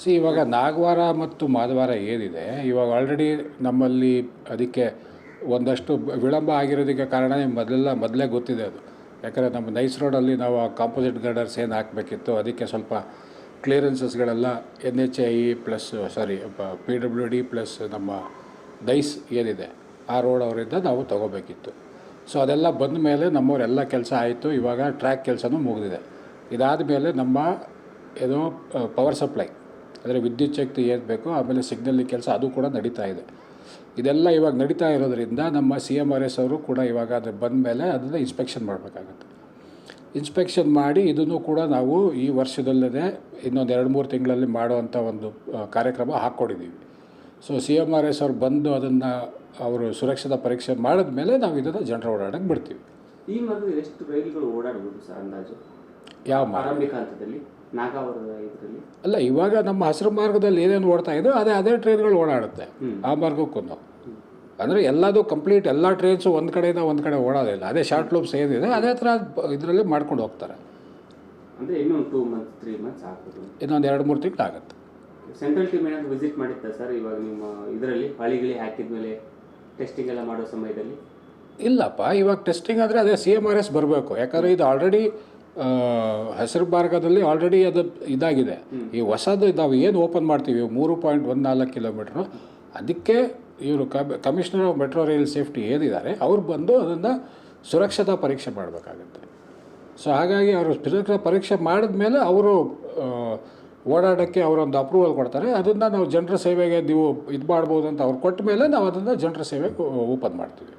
C ಇವಾಗ ನಾಗವಾರ ಮತ್ತು ಮಾದವಾರ ಏನಿದೆ, ಇವಾಗ ಆಲ್ರೆಡಿ ನಮ್ಮಲ್ಲಿ ಅದಕ್ಕೆ ಒಂದಷ್ಟು ವಿಳಂಬ ಆಗಿರೋದಕ್ಕೆ ಕಾರಣ ಮೊದಲೆಲ್ಲ ಮೊದಲೇ ಗೊತ್ತಿದೆ ಅದು. ಯಾಕಂದರೆ ನಮ್ಮ ನೈಸ್ ರೋಡಲ್ಲಿ ನಾವು ಆ ಕಾಂಪೋಸಿಟ್ ಗರ್ಡರ್ಸ್ ಏನು ಹಾಕಬೇಕಿತ್ತು ಅದಕ್ಕೆ ಸ್ವಲ್ಪ ಕ್ಲಿಯರೆನ್ಸಸ್ಗಳೆಲ್ಲ N H I plus sorry P W D plus ನಮ್ಮ ನೈಸ್ ಏನಿದೆ, ಆ ರೋಡ್ ಅವರಿಂದ ನಾವು ತೊಗೋಬೇಕಿತ್ತು. ಸೊ ಅದೆಲ್ಲ ಬಂದ ಮೇಲೆ ನಮ್ಮವರೆಲ್ಲ ಕೆಲಸ ಆಯಿತು, ಇವಾಗ ಟ್ರ್ಯಾಕ್ ಕೆಲಸನೂ ಮುಗಿದಿದೆ. ಇದಾದ ಮೇಲೆ ನಮ್ಮ, ಏನೋ ಪವರ್ ಸಪ್ಲೈ ಅಂದರೆ ವಿದ್ಯುತ್ ಶಕ್ತಿ ಏನು ಬೇಕೋ ಆಮೇಲೆ ಸಿಗ್ನಲ್ ಕೆಲಸ ಅದು ಕೂಡ ನಡೀತಾ ಇದೆ. ಇದೆಲ್ಲ ಇವಾಗ ನಡೀತಾ ಇರೋದ್ರಿಂದ ನಮ್ಮ ಸಿ ಎಂ ಆರ್ ಎಸ್ ಅವರು ಕೂಡ ಇವಾಗ ಅದು ಬಂದ ಮೇಲೆ ಅದನ್ನು ಇನ್ಸ್ಪೆಕ್ಷನ್ ಮಾಡಬೇಕಾಗತ್ತೆ. ಇನ್ಸ್ಪೆಕ್ಷನ್ ಮಾಡಿ ಇದನ್ನು ಕೂಡ ನಾವು ಈ ವರ್ಷದಲ್ಲದೆ ಇನ್ನೊಂದು ಎರಡು ಮೂರು ತಿಂಗಳಲ್ಲಿ ಮಾಡುವಂಥ ಒಂದು ಕಾರ್ಯಕ್ರಮ ಹಾಕ್ಕೊಂಡಿದ್ದೀವಿ so C M R S ಅವ್ರು ಬಂದು ಅದನ್ನು ಅವರು ಸುರಕ್ಷತಾ ಪರೀಕ್ಷೆ ಮಾಡಿದ್ಮೇಲೆ ನಾವು ಇದನ್ನು ಜನರ ಓಡಾಡಕ್ಕೆ ಬಿಡ್ತೀವಿ. ಈ ಎಷ್ಟು ರೈಲುಗಳು ಓಡಾಡಬಹುದು ಸರ್ ಅಂದಾಜು? ಯಾವ ಆರಂಭಿಕ ಹಂತದಲ್ಲಿ ನಾಗಾವರದ ಇದರಲ್ಲಿ. ಅಲ್ಲ ಇವಾಗ ನಮ್ಮ ಹಸಿರು ಮಾರ್ಗದಲ್ಲಿ ಏನೇನು ಓಡ್ತಾ ಇದೆ ಅದೇ ಅದೇ ಟ್ರೈನ್ಗಳು ಓಡಾಡುತ್ತೆ. ಆ ಮಾರ್ಗಕ್ಕೂ ಅಂದರೆ ಎಲ್ಲದೂ ಕಂಪ್ಲೀಟ್ ಎಲ್ಲ ಟ್ರೈನ್ಸು ಒಂದು ಕಡೆಯಿಂದ ಒಂದು ಕಡೆ ಓಡೋದಿಲ್ಲ ಅದೇ ಶಾರ್ಟ್ ಲೂಪ್ಸ್ ಏನಿದೆ ಅದೇ ಥರ ಇದರಲ್ಲಿ ಮಾಡ್ಕೊಂಡು ಹೋಗ್ತಾರೆ. ಅಂದ್ರೆ ಇನ್ನೊಂದು ಟೂ ಮಂತ್ಸ್ ತ್ರೀ ಮಂತ್ಸ್ ಆಗ್ಬೋದು. ಇನ್ನೊಂದು ಎರಡು ಮೂರು ತಿಂಗಳು ಆಗುತ್ತೆ. ಸೆಂಟ್ರಲ್ ಟೀಮ್ ಏನಾದರೂ ವಿಸಿಟ್ ಮಾಡಿತ್ತಾ ಸರ್ ಇವಾಗ ನಿಮ್ಮ ಇದರಲ್ಲಿ ಹಾಕಿದ ಮೇಲೆ ಟೆಸ್ಟಿಂಗ್ ಎಲ್ಲ ಮಾಡೋ ಸಮಯದಲ್ಲಿ? ಇಲ್ಲಪ್ಪ ಇವಾಗ ಟೆಸ್ಟಿಂಗ್ ಅಂದರೆ ಅದೇ ಸಿ ಎಂ ಆರ್ ಎಸ್ ಬರಬೇಕು. ಯಾಕಂದರೆ ಇದು ಆಲ್ರೆಡಿ ಹಸಿರು ಮಾರ್ಗದಲ್ಲಿ ಆಲ್ರೆಡಿ ಅದು ಇದಾಗಿದೆ. ಈ ಹೊಸದು ನಾವು ಏನು ಓಪನ್ ಮಾಡ್ತೀವಿ? ಮೂರು ಪಾಯಿಂಟ್ ಒಂದು ನಾಲ್ಕು ಕಿಲೋಮೀಟ್ರು. ಅದಕ್ಕೆ ಇವರು commissioner of metro rail safety ಏನಿದ್ದಾರೆ ಅವ್ರು ಬಂದು ಅದನ್ನು ಸುರಕ್ಷತಾ ಪರೀಕ್ಷೆ ಮಾಡಬೇಕಾಗುತ್ತೆ. ಸೊ ಹಾಗಾಗಿ ಅವರು ಸುರಕ್ಷತಾ ಪರೀಕ್ಷೆ ಮಾಡಿದ್ಮೇಲೆ ಅವರು ಓಡಾಡೋಕ್ಕೆ ಅವರೊಂದು ಅಪ್ರೂವಲ್ ಕೊಡ್ತಾರೆ. ಅದನ್ನು ನಾವು ಜನರ ಸೇವೆಗೆ ನೀವು ಇದು ಮಾಡ್ಬೋದು ಅಂತ ಅವ್ರು ಕೊಟ್ಟ ಮೇಲೆ ನಾವು ಅದನ್ನು ಜನರ ಸೇವೆಗೆ ಓಪನ್ ಮಾಡ್ತೀವಿ.